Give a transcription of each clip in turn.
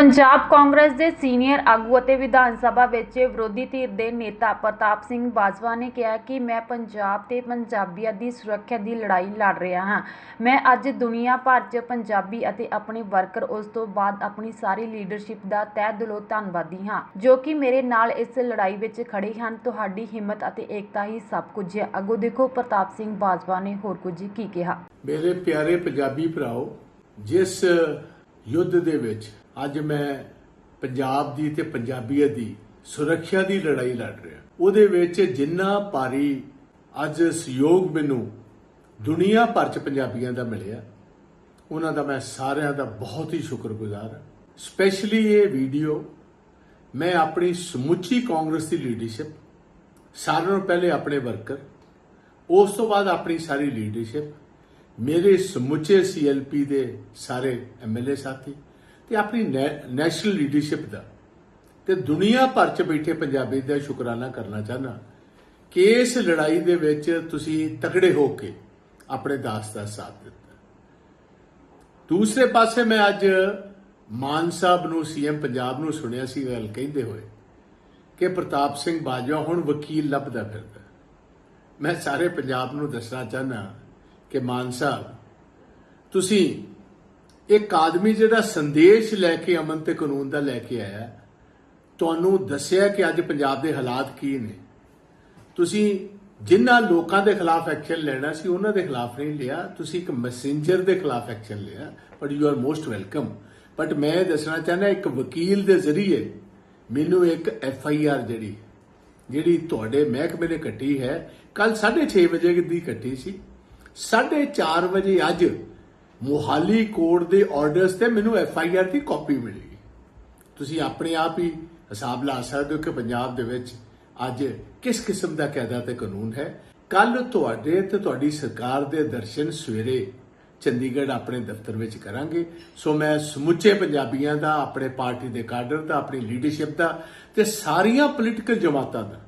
ਪੰਜਾਬ ਕਾਂਗਰਸ ਦੇ ਸੀਨੀਅਰ ਆਗੂ ਅਤੇ ਵਿਧਾਨ ਸਭਾ ਵਿੱਚ ਵਿਰੋਧੀ ਧਿਰ ਦੇ ਨੇਤਾ ਪ੍ਰਤਾਪ ਸਿੰਘ ਬਾਜਵਾ ਨੇ ਕਿਹਾ ਕਿ ਮੈਂ ਪੰਜਾਬ ਤੇ ਪੰਜਾਬੀਆਂ ਦੀ ਸੁਰੱਖਿਆ ਦੀ ਲੜਾਈ ਲੜ ਰਿਹਾ ਹਾਂ। ਮੈਂ ਅੱਜ ਦੁਨੀਆ ਭਰ 'ਚ ਪੰਜਾਬੀ ਅਤੇ ਆਪਣੇ ਵਰਕਰ ਉਸ ਤੋਂ ਬਾਅਦ ਆਪਣੀ ਸਾਰੀ ਲੀਡਰਸ਼ਿਪ ਦਾ ਤਹਿ ਦਿਲੋਂ ਧੰਨਵਾਦੀ ਹਾਂ, ਜੋ ਕਿ ਮੇਰੇ ਨਾਲ ਇਸ ਲੜਾਈ ਵਿੱਚ ਖੜੇ ਹਨ। ਤੁਹਾਡੀ ਹਿੰਮਤ ਅਤੇ ਏਕਤਾ ਹੀ ਸਭ ਕੁਝ ਹੈ। ਅੱਗੋਂ ਦੇਖੋ, ਪ੍ਰਤਾਪ ਸਿੰਘ ਬਾਜਵਾ ਨੇ ਹੋਰ ਕੁਝ ਕੀ ਕਿਹਾ? ਮੇਰੇ ਪਿਆਰੇ ਪੰਜਾਬੀ ਭਰਾਓ, ਜਿਸ ਯੁੱਧ ਦੇ ਵਿੱਚ ਅੱਜ ਮੈਂ ਪੰਜਾਬ ਦੀ ਤੇ ਪੰਜਾਬੀਅਤ ਦੀ ਸੁਰੱਖਿਆ ਦੀ ਲੜਾਈ ਲੜ ਰਿਹਾ ਉਹਦੇ ਵਿੱਚ ਜਿੰਨਾ ਭਾਰੀ ਅੱਜ ਸਹਿਯੋਗ ਮੈਨੂੰ ਦੁਨੀਆ ਭਰ ਚ ਪੰਜਾਬੀਆਂ ਦਾ ਮਿਲਿਆ, ਉਹਨਾਂ ਦਾ ਮੈਂ ਸਾਰਿਆਂ ਦਾ ਬਹੁਤ ਹੀ ਸ਼ੁਕਰਗੁਜ਼ਾਰ ਹਾਂ। ਸਪੈਸ਼ਲੀ ਇਹ ਵੀਡੀਓ, ਮੈਂ ਆਪਣੀ ਸਮੁੱਚੀ ਕਾਂਗਰਸ ਦੀ ਲੀਡਰਸ਼ਿਪ ਸਾਰਿਆਂ ਨੂੰ ਪਹਿਲੇ ਆਪਣੇ ਵਰਕਰ ਉਸ ਤੋਂ ਬਾਅਦ ਆਪਣੀ ਸਾਰੀ ਲੀਡਰਸ਼ਿਪ ਮੇਰੇ ਸਮੁੱਚੇ ਸੀਐਲਪੀ ਦੇ ਸਾਰੇ ਐਮਐਲਏ ਸਾਥੀ ਤੇ ਆਪਣੀ ਨੈ- ਨੈਸ਼ਨਲ ਲੀਡਰਸ਼ਿਪ ਦਾ। ਤੇ ਦੁਨੀਆ ਭਰ ਚ ਬੈਠੇ ਪੰਜਾਬੀ ਦਾ ਸ਼ੁਕਰਾਨਾ ਕਰਨਾ ਚਾਹਨਾ ਕਿ ਇਸ ਲੜਾਈ ਦੇ ਵਿੱਚ ਤੁਸੀਂ ਤਕੜੇ ਹੋ ਕੇ ਆਪਣੇ ਦਾਸ ਦਾ ਸਾਥ ਦਿੱਤਾ। ਦੂਸਰੇ ਪਾਸੇ ਮੈਂ ਅੱਜ ਮਾਨ ਸਾਹਿਬ ਨੂੰ, ਸੀਐਮ ਪੰਜਾਬ ਨੂੰ ਸੁਣਿਆ ਸੀ ਗੱਲ ਕਹਿੰਦੇ ਹੋਏ ਕਿ ਪ੍ਰਤਾਪ ਸਿੰਘ ਬਾਜਵਾ ਹੁਣ ਵਕੀਲ ਲੱਭਦਾ ਫਿਰਦਾ। ਮੈਂ ਸਾਰੇ ਪੰਜਾਬ ਨੂੰ ਦੱਸਣਾ ਚਾਹਨਾ ਕਿ ਮਾਨ ਸਾਹਿਬ, ਤੁਸੀਂ ਇੱਕ ਆਦਮੀ ਜਿਹੜਾ ਸੰਦੇਸ਼ ਲੈ ਕੇ ਅਮਨ ਤੇ ਕਾਨੂੰਨ ਦਾ ਲੈ ਕੇ ਆਇਆ, ਤੁਹਾਨੂੰ ਦੱਸਿਆ ਕਿ ਅੱਜ ਪੰਜਾਬ ਦੇ ਹਾਲਾਤ ਕੀ ਨੇ? ਤੁਸੀਂ ਜਿਨ੍ਹਾਂ ਲੋਕਾਂ ਦੇ ਖਿਲਾਫ ਐਕਸ਼ਨ ਲੈਣਾ ਸੀ, ਉਹਨਾਂ ਦੇ ਖਿਲਾਫ ਨਹੀਂ ਲਿਆ। ਤੁਸੀਂ ਇੱਕ ਮੈਸੇਂਜਰ ਦੇ ਖਿਲਾਫ ਐਕਸ਼ਨ ਲਿਆ but you are most welcome but ਮੈਂ ਇਹ ਦੱਸਣਾ ਚਾਹੁੰਦਾ, ਇੱਕ ਵਕੀਲ ਦੇ ਜ਼ਰੀਏ ਮੈਨੂੰ ਇੱਕ ਐਫ ਆਈ ਆਰ ਜਿਹੜੀ ਜਿਹੜੀ ਤੁਹਾਡੇ ਮਹਿਕਮੇ ਨੇ ਕੱਟੀ ਹੈ। ਕੱਲ 6:30 ਵਜੇ ਦੀ ਕੱਟੀ ਸੀ। 4:30 ਵਜੇ ਅੱਜ ਮੁਹਾਲੀ ਕੋਰਟ ਦੇ ਆਰਡਰਸ ਤੇ ਮੈਨੂੰ ਐਫ ਆਈ ਆਰ ਦੀ ਕਾਪੀ ਮਿਲੀ। ਤੁਸੀਂ ਆਪਣੇ ਆਪ ਹੀ ਹਿਸਾਬ ਲਾ ਸਕਦੇ ਹੋ ਕਿ ਪੰਜਾਬ ਦੇ ਵਿੱਚ ਅੱਜ ਕਿਸ ਕਿਸਮ ਦਾ ਕਾਇਦਾ ਤੇ ਕਾਨੂੰਨ ਹੈ। ਕੱਲ ਤੁਹਾਡੇ ਤੇ ਤੁਹਾਡੀ ਸਰਕਾਰ ਦੇ ਦਰਸ਼ਨ ਸਵੇਰੇ ਚੰਡੀਗੜ੍ਹ ਆਪਣੇ ਦਫ਼ਤਰ ਵਿੱਚ ਕਰਾਂਗੇ। ਸੋ ਮੈਂ ਸਮੁੱਚੇ ਪੰਜਾਬੀਆਂ ਦਾ, ਆਪਣੇ ਪਾਰਟੀ ਦੇ ਕਾਡਰ ਦਾ, ਆਪਣੀ ਲੀਡਰਸ਼ਿਪ ਦਾ ਤੇ ਸਾਰੀਆਂ ਪੋਲੀਟੀਕਲ ਜਮਾਤਾਂ ਦਾ,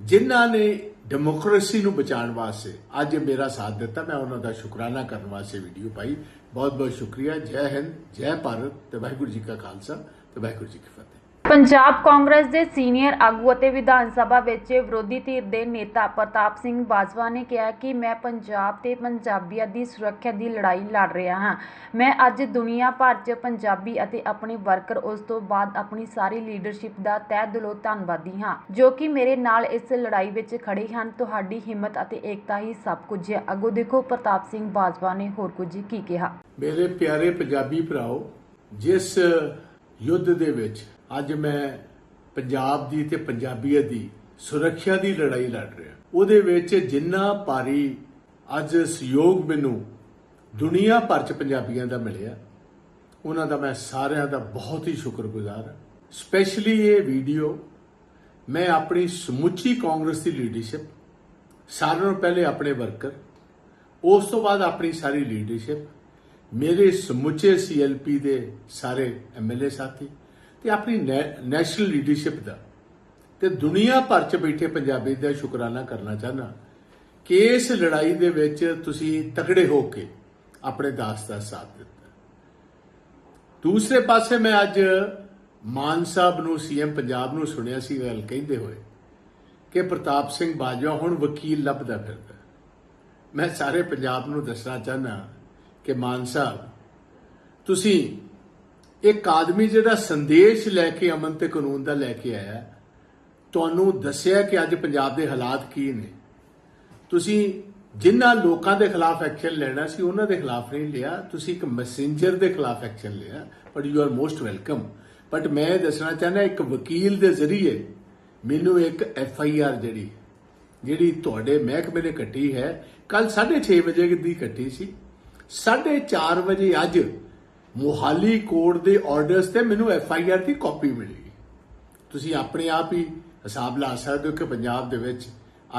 ਜਿਨ੍ਹਾਂ ਨੇ ਡੈਮੋਕ੍ਰੇਸੀ ਨੂੰ ਬਚਾਉਣ ਵਾਸਤੇ। ਅੱਜ ਮੇਰਾ ਸਾਥ ਦਿੱਤਾ, ਮੈਂ ਉਹਨਾਂ ਦਾ ਸ਼ੁਕਰਾਨਾ ਕਰਨ ਵਾਸਤੇ ਵੀਡੀਓ ਪਾਈ। ਬਹੁਤ ਬਹੁਤ ਸ਼ੁਕਰੀਆ। ਜੈ ਹਿੰਦ, ਜੈ ਭਾਰਤ ਤੇ ਵਾਹਿਗੁਰੂ ਜੀ ਕਾ ਖਾਲਸਾ ਤੇ ਵਾਹਿਗੁਰੂ ਜੀ ਕੀ ਫਤਿਹ। ਪੰਜਾਬ ਕਾਂਗਰਸ ਦੇ ਸੀਨੀਅਰ ਆਗੂ ਅਤੇ ਵਿਧਾਨ ਸਭਾ ਵਿੱਚ ਵਿਰੋਧੀ ਧਿਰ ਦੇ ਨੇਤਾ ਪ੍ਰਤਾਪ ਸਿੰਘ ਬਾਜਵਾ ਨੇ ਕਿਹਾ ਕਿ ਮੈਂ ਪੰਜਾਬ ਤੇ ਪੰਜਾਬੀਆਂ ਦੀ ਸੁਰੱਖਿਆ ਦੀ ਲੜਾਈ ਲੜ ਰਿਹਾ ਹਾਂ। ਮੈਂ ਅੱਜ ਦੁਨੀਆ ਭਰ 'ਚ ਪੰਜਾਬੀ ਅਤੇ ਆਪਣੇ ਵਰਕਰ ਉਸ ਤੋਂ ਬਾਅਦ ਆਪਣੀ ਸਾਰੀ ਲੀਡਰਸ਼ਿਪ ਦਾ ਤਹਿ ਦਿਲੋਂ ਧੰਨਵਾਦੀ ਹਾਂ, ਜੋ ਕਿ ਮੇਰੇ ਨਾਲ ਇਸ ਲੜਾਈ ਵਿੱਚ ਖੜੇ ਹਨ। ਤੁਹਾਡੀ ਹਿੰਮਤ ਅਤੇ ਏਕਤਾ ਹੀ ਸਭ ਕੁਝ ਹੈ। ਅੱਗੋਂ ਦੇਖੋ, ਪ੍ਰਤਾਪ ਸਿੰਘ ਬਾਜਵਾ ਨੇ ਹੋਰ ਕੁਝ ਕੀ ਕਿਹਾ? ਮੇਰੇ ਪਿਆਰੇ ਪੰਜਾਬੀ ਭਰਾਓ, ਜਿਸ ਯੁੱਧ ਦੇ ਵਿੱਚ ਅੱਜ ਮੈਂ ਪੰਜਾਬ ਦੀ ਤੇ ਪੰਜਾਬੀਅਤ ਦੀ ਸੁਰੱਖਿਆ ਦੀ ਲੜਾਈ ਲੜ ਰਿਹਾ ਉਹਦੇ ਵਿੱਚ ਜਿੰਨਾ ਭਾਰੀ ਅੱਜ ਸਹਿਯੋਗ ਮੈਨੂੰ ਦੁਨੀਆ ਭਰ ਚ ਪੰਜਾਬੀਆਂ ਦਾ ਮਿਲਿਆ, ਉਹਨਾਂ ਦਾ ਮੈਂ ਸਾਰਿਆਂ ਦਾ ਬਹੁਤ ਹੀ ਸ਼ੁਕਰਗੁਜ਼ਾਰ ਹਾਂ। ਸਪੈਸ਼ਲੀ ਇਹ ਵੀਡੀਓ, ਮੈਂ ਆਪਣੀ ਸਮੁੱਚੀ ਕਾਂਗਰਸ ਦੀ ਲੀਡਰਸ਼ਿਪ ਸਾਰਿਆਂ ਨੂੰ ਪਹਿਲੇ ਆਪਣੇ ਵਰਕਰ ਉਸ ਤੋਂ ਬਾਅਦ ਆਪਣੀ ਸਾਰੀ ਲੀਡਰਸ਼ਿਪ ਮੇਰੇ ਸਮੁੱਚੇ ਸੀਐਲਪੀ ਦੇ ਸਾਰੇ ਐਮਐਲਏ ਸਾਥੀ ਤੇ ਆਪਣੀ ਨੈ- ਨੈਸ਼ਨਲ ਲੀਡਰਸ਼ਿਪ ਦਾ। ਤੇ ਦੁਨੀਆ ਭਰ ਚ ਬੈਠੇ ਪੰਜਾਬੀ ਦਾ ਸ਼ੁਕਰਾਨਾ ਕਰਨਾ ਚਾਹਨਾ ਕਿ ਇਸ ਲੜਾਈ ਦੇ ਵਿੱਚ ਤੁਸੀਂ ਤਕੜੇ ਹੋ ਕੇ ਆਪਣੇ ਦਾਸ ਦਾ ਸਾਥ ਦਿੱਤਾ। ਦੂਸਰੇ ਪਾਸੇ ਮੈਂ ਅੱਜ ਮਾਨ ਸਾਹਿਬ ਨੂੰ, ਸੀਐਮ ਪੰਜਾਬ ਨੂੰ ਸੁਣਿਆ ਸੀ ਗੱਲ ਕਹਿੰਦੇ ਹੋਏ ਕਿ ਪ੍ਰਤਾਪ ਸਿੰਘ ਬਾਜਵਾ ਹੁਣ ਵਕੀਲ ਲੱਭਦਾ ਫਿਰਦਾ। ਮੈਂ ਸਾਰੇ ਪੰਜਾਬ ਨੂੰ ਦੱਸਣਾ ਚਾਹਨਾ ਕਿ ਮਾਨ ਸਾਹਿਬ, ਤੁਸੀਂ ਇੱਕ ਆਦਮੀ ਜਿਹੜਾ ਸੰਦੇਸ਼ ਲੈ ਕੇ ਅਮਨ ਤੇ ਕਾਨੂੰਨ ਦਾ ਲੈ ਕੇ ਆਇਆ, ਤੁਹਾਨੂੰ ਦੱਸਿਆ ਕਿ ਅੱਜ ਪੰਜਾਬ ਦੇ ਹਾਲਾਤ ਕੀ ਨੇ? ਤੁਸੀਂ ਜਿਨ੍ਹਾਂ ਲੋਕਾਂ ਦੇ ਖਿਲਾਫ ਐਕਸ਼ਨ ਲੈਣਾ ਸੀ, ਉਹਨਾਂ ਦੇ ਖਿਲਾਫ ਨਹੀਂ ਲਿਆ। ਤੁਸੀਂ ਇੱਕ ਮੈਸੇਂਜਰ ਦੇ ਖਿਲਾਫ ਐਕਸ਼ਨ ਲਿਆ but you are most welcome but ਮੈਂ ਇਹ ਦੱਸਣਾ ਚਾਹੁੰਦਾ, ਇੱਕ ਵਕੀਲ ਦੇ ਜ਼ਰੀਏ ਮੈਨੂੰ ਇੱਕ ਐਫ ਆਈ ਆਰ ਜਿਹੜੀ ਜਿਹੜੀ ਤੁਹਾਡੇ ਮਹਿਕਮੇ ਨੇ ਕੱਟੀ ਹੈ। ਕੱਲ 6:30 ਵਜੇ ਦੀ ਕੱਟੀ ਸੀ। 4:30 ਵਜੇ ਅੱਜ ਮੁਹਾਲੀ ਕੋਰਟ ਦੇ ਆਰਡਰਸ ਤੇ ਮੈਨੂੰ ਐਫ ਆਈ ਆਰ ਦੀ ਕਾਪੀ ਮਿਲੀ। ਤੁਸੀਂ ਆਪਣੇ ਆਪ ਹੀ ਹਿਸਾਬ ਲਾ ਸਕਦੇ ਹੋ ਕਿ ਪੰਜਾਬ ਦੇ ਵਿੱਚ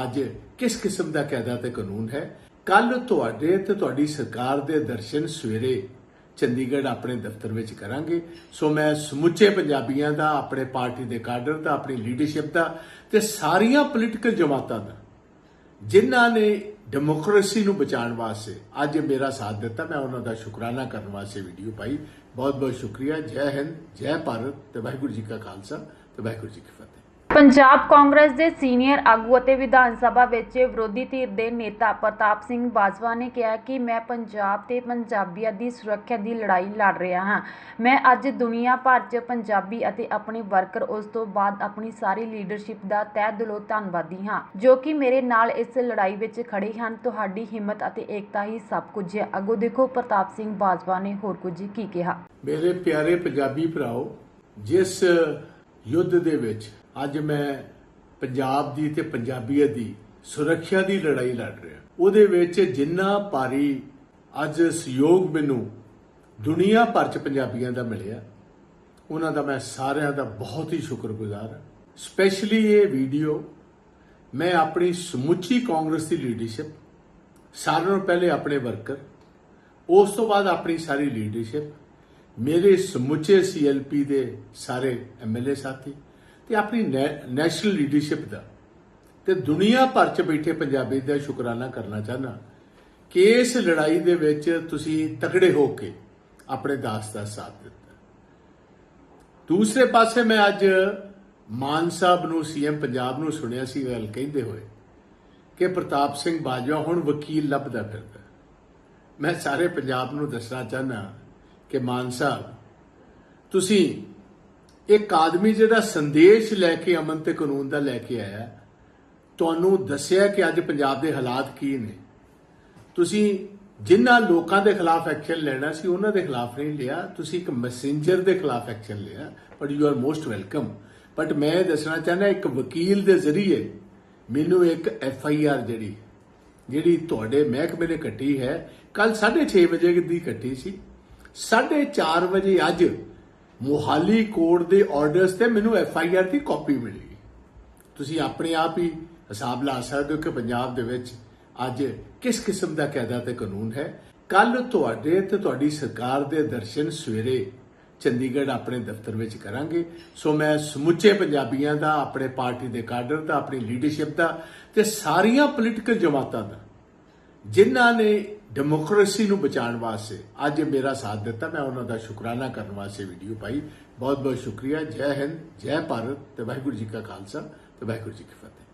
ਅੱਜ ਕਿਸ ਕਿਸਮ ਦਾ ਕਾਇਦਾ ਤੇ ਕਾਨੂੰਨ ਹੈ। ਕੱਲ ਤੁਹਾਡੇ ਤੇ ਤੁਹਾਡੀ ਸਰਕਾਰ ਦੇ ਦਰਸ਼ਨ ਸਵੇਰੇ ਚੰਡੀਗੜ੍ਹ ਆਪਣੇ ਦਫ਼ਤਰ ਵਿੱਚ ਕਰਾਂਗੇ। ਸੋ ਮੈਂ ਸਮੁੱਚੇ ਪੰਜਾਬੀਆਂ ਦਾ, ਆਪਣੇ ਪਾਰਟੀ ਦੇ ਕਾਡਰ ਦਾ, ਆਪਣੀ ਲੀਡਰਸ਼ਿਪ ਦਾ ਤੇ ਸਾਰੀਆਂ ਪੋਲੀਟੀਕਲ ਜਮਾਤਾਂ ਦਾ, ਜਿਨ੍ਹਾਂ ਨੇ ਡੈਮੋਕ੍ਰੇਸੀ ਨੂੰ ਬਚਾਉਣ ਵਾਸਤੇ। ਅੱਜ ਮੇਰਾ ਸਾਥ ਦਿੱਤਾ, ਮੈਂ ਉਹਨਾਂ ਦਾ ਸ਼ੁਕਰਾਨਾ ਕਰਨ ਵਾਸਤੇ ਵੀਡੀਓ ਪਾਈ। ਬਹੁਤ ਬਹੁਤ ਸ਼ੁਕਰੀਆ। ਜੈ ਹਿੰਦ, ਜੈ ਭਾਰਤ ਤੇ ਵਾਹਿਗੁਰੂ ਜੀ ਕਾ ਖਾਲਸਾ ਤੇ ਵਾਹਿਗੁਰੂ ਜੀ ਕੀ ਫਤਿਹ। ਪੰਜਾਬ ਕਾਂਗਰਸ ਦੇ ਸੀਨੀਅਰ ਆਗੂ ਅਤੇ ਵਿਧਾਨ ਸਭਾ ਵਿੱਚ ਵਿਰੋਧੀ ਧਿਰ ਦੇ ਨੇਤਾ ਪ੍ਰਤਾਪ ਸਿੰਘ ਬਾਜਵਾ ਨੇ ਕਿਹਾ ਕਿ ਮੈਂ ਪੰਜਾਬ ਤੇ ਪੰਜਾਬੀਆਂ ਦੀ ਸੁਰੱਖਿਆ ਦੀ ਲੜਾਈ ਲੜ ਰਿਹਾ ਹਾਂ। ਮੈਂ ਅੱਜ ਦੁਨੀਆ ਭਰ 'ਚ ਪੰਜਾਬੀ ਅਤੇ ਆਪਣੇ ਵਰਕਰ ਉਸ ਤੋਂ ਬਾਅਦ ਆਪਣੀ ਸਾਰੀ ਲੀਡਰਸ਼ਿਪ ਦਾ ਤਹਿ ਦਿਲੋਂ ਧੰਨਵਾਦੀ ਹਾਂ, ਜੋ ਕਿ ਮੇਰੇ ਨਾਲ ਇਸ ਲੜਾਈ ਵਿੱਚ ਖੜੇ ਹਨ। ਤੁਹਾਡੀ ਹਿੰਮਤ ਅਤੇ ਏਕਤਾ ਹੀ ਸਭ ਕੁਝ ਹੈ। ਅੱਗੋਂ ਦੇਖੋ ਪ੍ਰਤਾਪ ਸਿੰਘ ਬਾਜਵਾ ਨੇ ਹੋਰ ਕੁਝ ਕੀ ਕਿਹਾ। ਮੇਰੇ ਪਿਆਰੇ ਪੰਜਾਬੀ ਭਰਾਓ, ਜਿਸ ਯੁੱਧ ਦੇ ਵਿੱਚ ਅੱਜ ਮੈਂ ਪੰਜਾਬ ਦੀ ਤੇ ਪੰਜਾਬੀਅਤ ਦੀ ਸੁਰੱਖਿਆ ਦੀ ਲੜਾਈ ਲੜ ਰਿਹਾ। ਉਹਦੇ ਵਿੱਚ ਜਿੰਨਾ ਭਾਰੀ ਅੱਜ ਸਹਿਯੋਗ ਮੈਨੂੰ ਦੁਨੀਆ ਭਰ ਚ ਪੰਜਾਬੀਆਂ ਦਾ ਮਿਲਿਆ, ਉਹਨਾਂ ਦਾ ਮੈਂ ਸਾਰਿਆਂ ਦਾ ਬਹੁਤ ਹੀ ਸ਼ੁਕਰਗੁਜ਼ਾਰ ਹਾਂ। ਸਪੈਸ਼ਲੀ ਇਹ ਵੀਡੀਓ, ਮੈਂ ਆਪਣੀ ਸਮੁੱਚੀ ਕਾਂਗਰਸ ਦੀ ਲੀਡਰਸ਼ਿਪ ਸਾਰਿਆਂ ਨੂੰ ਪਹਿਲੇ ਆਪਣੇ ਵਰਕਰ, ਉਸ ਤੋਂ ਬਾਅਦ ਆਪਣੀ ਸਾਰੀ ਲੀਡਰਸ਼ਿਪ ਮੇਰੇ ਸਮੁੱਚੇ ਸੀਐਲਪੀ ਦੇ ਸਾਰੇ ਐਮਐਲਏ ਸਾਥੀ ਤੇ ਆਪਣੀ ਨੈ- ਨੈਸ਼ਨਲ ਲੀਡਰਸ਼ਿਪ ਦਾ। ਤੇ ਦੁਨੀਆ ਭਰ ਚ ਬੈਠੇ ਪੰਜਾਬੀ ਦਾ ਸ਼ੁਕਰਾਨਾ ਕਰਨਾ ਚਾਹਨਾ ਕਿ ਇਸ ਲੜਾਈ ਦੇ ਵਿੱਚ ਤੁਸੀਂ ਤਕੜੇ ਹੋ ਕੇ ਆਪਣੇ ਦਾਸ ਦਾ ਸਾਥ ਦਿੱਤਾ। ਦੂਸਰੇ ਪਾਸੇ ਮੈਂ ਅੱਜ ਮਾਨ ਸਾਹਿਬ ਨੂੰ, ਸੀਐਮ ਪੰਜਾਬ ਨੂੰ ਸੁਣਿਆ ਸੀ ਗੱਲ ਕਹਿੰਦੇ ਹੋਏ ਕਿ ਪ੍ਰਤਾਪ ਸਿੰਘ ਬਾਜਵਾ ਹੁਣ ਵਕੀਲ ਲੱਭਦਾ ਫਿਰਦਾ। ਮੈਂ ਸਾਰੇ ਪੰਜਾਬ ਨੂੰ ਦੱਸਣਾ ਚਾਹਨਾ ਕਿ ਮਾਨ ਸਾਹਿਬ, ਤੁਸੀਂ ਇੱਕ ਆਦਮੀ ਜਿਹੜਾ ਸੰਦੇਸ਼ ਲੈ ਕੇ ਅਮਨ ਤੇ ਕਾਨੂੰਨ ਦਾ ਲੈ ਕੇ ਆਇਆ, ਤੁਹਾਨੂੰ ਦੱਸਿਆ ਕਿ ਅੱਜ ਪੰਜਾਬ ਦੇ ਹਾਲਾਤ ਕੀ ਨੇ? ਤੁਸੀਂ ਜਿਨ੍ਹਾਂ ਲੋਕਾਂ ਦੇ ਖਿਲਾਫ ਐਕਸ਼ਨ ਲੈਣਾ ਸੀ, ਉਹਨਾਂ ਦੇ ਖਿਲਾਫ ਨਹੀਂ ਲਿਆ। ਤੁਸੀਂ ਇੱਕ ਮੈਸੇਂਜਰ ਦੇ ਖਿਲਾਫ ਐਕਸ਼ਨ ਲਿਆ but you are most welcome but ਮੈਂ ਇਹ ਦੱਸਣਾ ਚਾਹੁੰਦਾ, ਇੱਕ ਵਕੀਲ ਦੇ ਜ਼ਰੀਏ ਮੈਨੂੰ ਇੱਕ ਐਫ ਆਈ ਆਰ ਜਿਹੜੀ ਜਿਹੜੀ ਤੁਹਾਡੇ ਮਹਿਕਮੇ ਨੇ ਕੱਟੀ ਹੈ। ਕੱਲ 6:30 ਵਜੇ ਦੀ ਕੱਟੀ ਸੀ। 4:30 ਵਜੇ ਅੱਜ ਮੁਹਾਲੀ ਕੋਰਟ ਦੇ ਆਰਡਰਸ ਤੇ ਮੈਨੂੰ ਐਫ ਆਈ ਆਰ ਦੀ ਕਾਪੀ ਮਿਲੀ। ਤੁਸੀਂ ਆਪਣੇ ਆਪ ਹੀ ਹਿਸਾਬ ਲਾ ਸਕਦੇ ਹੋ ਕਿ ਪੰਜਾਬ ਦੇ ਵਿੱਚ ਅੱਜ ਕਿਸ ਕਿਸਮ ਦਾ ਕਾਇਦਾ ਤੇ ਕਾਨੂੰਨ ਹੈ। ਕੱਲ ਤੁਹਾਡੇ ਤੇ ਤੁਹਾਡੀ ਸਰਕਾਰ ਦੇ ਦਰਸ਼ਨ ਸਵੇਰੇ ਚੰਡੀਗੜ੍ਹ ਆਪਣੇ ਦਫ਼ਤਰ ਵਿੱਚ ਕਰਾਂਗੇ। ਸੋ ਮੈਂ ਸਮੁੱਚੇ ਪੰਜਾਬੀਆਂ ਦਾ, ਆਪਣੇ ਪਾਰਟੀ ਦੇ ਕਾਡਰ ਦਾ, ਆਪਣੀ ਲੀਡਰਸ਼ਿਪ ਦਾ ਤੇ ਸਾਰੀਆਂ ਪੋਲੀਟੀਕਲ ਜਮਾਤਾਂ ਦਾ, ਜਿਨ੍ਹਾਂ ਨੇ ਡੈਮੋਕ੍ਰੇਸੀ ਨੂੰ ਬਚਾਉਣ ਵਾਸਤੇ। ਅੱਜ ਮੇਰਾ ਸਾਥ ਦਿੱਤਾ, ਮੈਂ ਉਹਨਾਂ ਦਾ ਸ਼ੁਕਰਾਨਾ ਕਰਨ ਵਾਸਤੇ ਵੀਡੀਓ ਪਾਈ। ਬਹੁਤ ਬਹੁਤ ਸ਼ੁਕਰੀਆ। ਜੈ ਹਿੰਦ, ਜੈ ਭਾਰਤ ਤੇ ਵਾਹਿਗੁਰੂ ਜੀ ਕਾ ਖਾਲਸਾ ਤੇ ਵਾਹਿਗੁਰੂ ਜੀ ਕੀ ਫਤਿਹ।